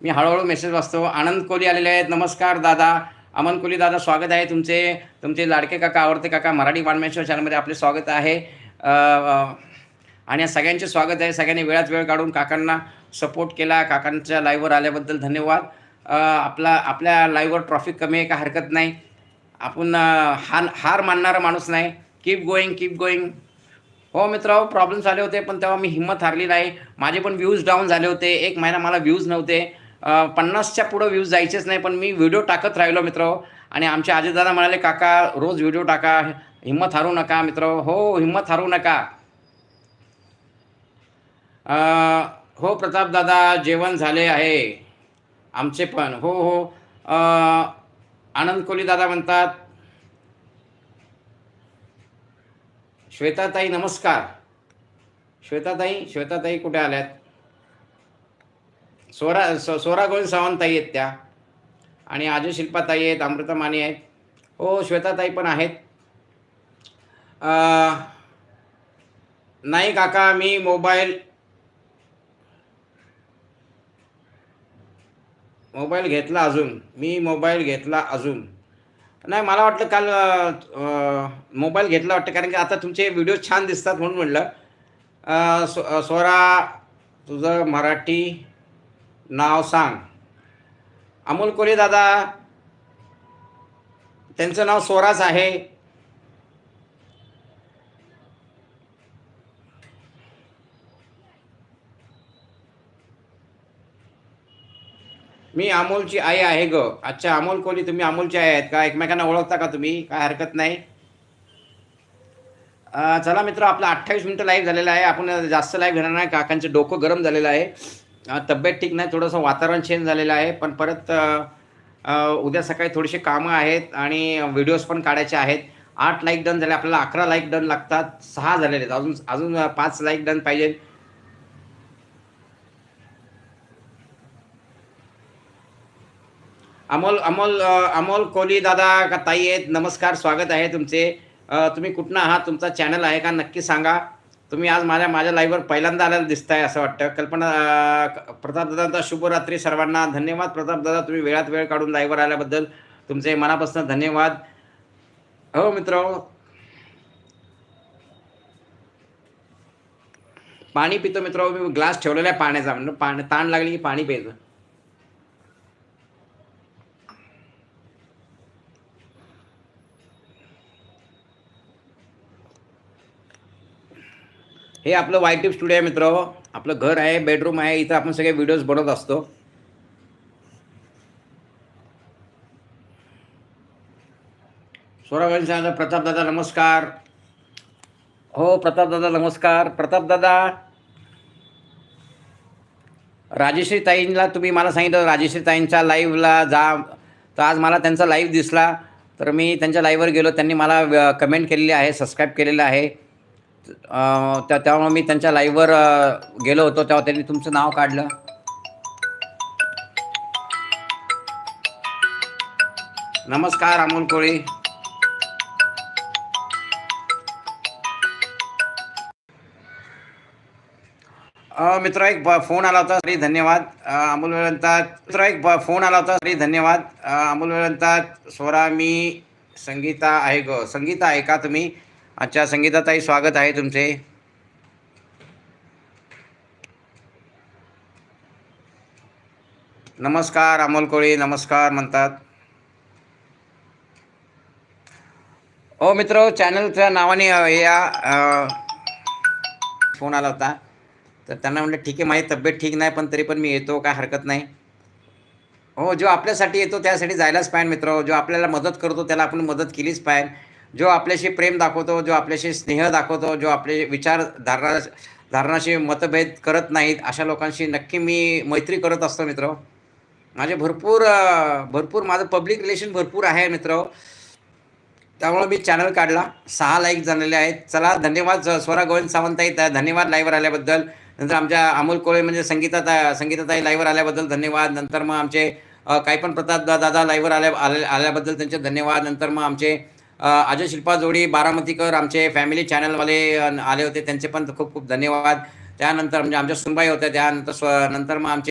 मी हळूहळू मेसेज वाचतो. आनंद कोली आलेले आहेत. नमस्कार दादा. अमन कोली दादा स्वागत आहे तुमचे. तुमचे लाडके काका आवडते काका मराठी वाणमेश्वर चॅनलमध्ये आपले स्वागत आहे. आणि सगळ्यांचे स्वागत आहे. सगळ्यांनी वेळात वेळ काढून काकांना सपोर्ट केला. काकांच्या लाईव्हवर आल्याबद्दल धन्यवाद. आपला आपल्या लाईव्हवर ट्रॉफिक कमी आहे का? हरकत नाही. आपण हार हार मानणारा माणूस नाही. कीप गोईंग कीप गोईंग हो मित्र प्रॉब्लेम्स आले होते पण तेव्हा मी हिंमत हारली नाही. माझे पण व्ह्यूज डाऊन झाले होते. एक महिना मला व्ह्यूज नव्हते. पन्नासच्या पुढं व्ह्यूज जायचेच नाही पण मी व्हिडिओ टाकत राहिलो मित्र. आणि आमचे आजीदादा म्हणाले काका रोज व्हिडिओ टाका. हिंमत हारू नका मित्र. हो हिंमत हारू नका. अं, हो प्रतापदादा जेवण झाले आहे. आमचे पण. हो हो. आनंद कोली दादा म्हणतात. श्वेताताई नमस्कार. श्वेताताई श्वेताताई कुठे आल्यात? सोरा सो सोरा गोविंद सावंतताई आहेत त्या. आणि आजू शिल्पाताई आहेत अमृता माने आहेत. हो श्वेताताई पण आहेत. नाही काका मी मोबाईल मोबाईल घेतला अजून. मी मोबाईल घेतला अजून. नाही मला वाटलं काल मोबाईल घेतला वाटतं कारण की आता तुमचे व्हिडिओ छान दिसतात म्हणून म्हणलं. सो सोरा स्वरा तुझं मराठी नाव सांग. अमोल कोले दादा त्यांचं नाव स्वराज आहे. मी अमोलची आई आहे ग. अच्छा अमोल कोहली तुम्ही अमोलची आई आहेत का? एकमेकांना ओळखता का तुम्ही? काय हरकत नाही? चला मित्र आपलं अठ्ठावीस मिनटं लाईव्ह झालेलं आहे. आपण जास्त लाईव्ह घेणार नाही. काकांचं डोकं गरम झालेलं आहे. तब्येत ठीक नाही थोडंसं वातावरण चेंज झालेलं आहे पण परत उद्या सकाळी थोडीशी कामं आहेत आणि व्हिडिओज पण काढायचे आहेत. आठ लाईक डन झाले आपल्याला अकरा लाईक डन लागतात सहा झालेले आहेत. अजून अजून पाच लाईक डन पाहिजे. अमोल अमोल अमोल कोहली दादा का ताई आहेत नमस्कार स्वागत आहे तुमचे. तुम्ही कुठनं आहात? तुमचा चॅनल आहे का? नक्की सांगा. तुम्ही आज माझ्या माझ्या लाईव्हवर पहिल्यांदा आल्याला दिसताय असं वाटतं. कल्पना अ, प्रतापदादांचा शुभरात्री सर्वांना. धन्यवाद प्रतापदादा तुम्ही वेळात वेळ काढून लाईव्हवर आल्याबद्दल. तुमचे मनापासून धन्यवाद. हो मित्र. पाणी पितो मित्र. मी ग्लास ठेवलेला आहे पाण्याचा. म्हणजे पाणी ताण लागली की पाणी प्यायचं. हे आपलं वाय टिप स्टुडिओ आहे मित्र. आपलं घर आहे बेडरूम आहे इथं आपण सगळे व्हिडिओज बनवत असतो. स्वरागण सांगा प्रतापदादा नमस्कार. हो प्रतापदादा नमस्कार. प्रतापदादा राजेश्री ताईंना तुम्ही मला सांगितलं राजेश्री ताईंच्या लाईव्हला जा. तर आज मला त्यांचा लाईव्ह दिसला. तर मी त्यांच्या लाईव्हवर गेलो. त्यांनी मला कमेंट केलेली आहे सबस्क्राईब केलेलं आहे. त्या त्यामुळे मी त्यांच्या लाईव्हवर गेलो होतो तेव्हा त्यांनी तुमचं नाव काढलं. नमस्कार अमोल कोळी. मित्र एक फोन आला होता तरी धन्यवाद. अमोल वेळंतात मित्र एक फोन आला होता तरी धन्यवाद. अमोल वेळंतात स्वरा मी संगीता आहे ग. संगीता आहे का तुम्ही? अच्छा संगीताताई स्वागत आहे तुमचे. नमस्कार अमोल कोळी नमस्कार म्हणतात. हो मित्र चॅनलच्या नावाने या फोन आला होता. तर त्यांना म्हटलं ठीक आहे माझी तब्येत ठीक नाही पण तरी पण मी येतो काय हरकत नाही. हो जो आपल्यासाठी येतो त्यासाठी जायलाच पाहिजे मित्र. जो आपल्याला मदत करतो त्याला आपण मदत केलीच पाहिजे. जो आपल्याशी प्रेम दाखवतो जो आपल्याशी स्नेह दाखवतो जो आपले विचार धारणा धारणाशी मतभेद करत नाहीत अशा लोकांशी नक्की मी मैत्री करत असतो मित्र. माझे भरपूर भरपूर माझं पब्लिक रिलेशन भरपूर आहे मित्र. त्यामुळे मी चॅनल काढला. सहा लाईक झालेले आहेत. चला धन्यवाद स्वरा गोविंद सावंताई त्या धन्यवाद लाईव्हवर आल्याबद्दल. नंतर आमच्या अमोल कोळे म्हणजे संगीता संगीताताई लाईव्हवर आल्याबद्दल धन्यवाद. नंतर मग आमचे काही पण प्रताप दादा लाईव्हवर आल्या आले आल्याबद्दल त्यांचे धन्यवाद. नंतर मग आमचे अजय शिल्पा जोडी बारामतीकर आमचे फॅमिली चॅनलवाले आले होते. त्यांचे पण खूप खूप धन्यवाद. त्यानंतर म्हणजे आमच्या सुनबाई होत्या. त्यानंतर स्व नंतर मग आमचे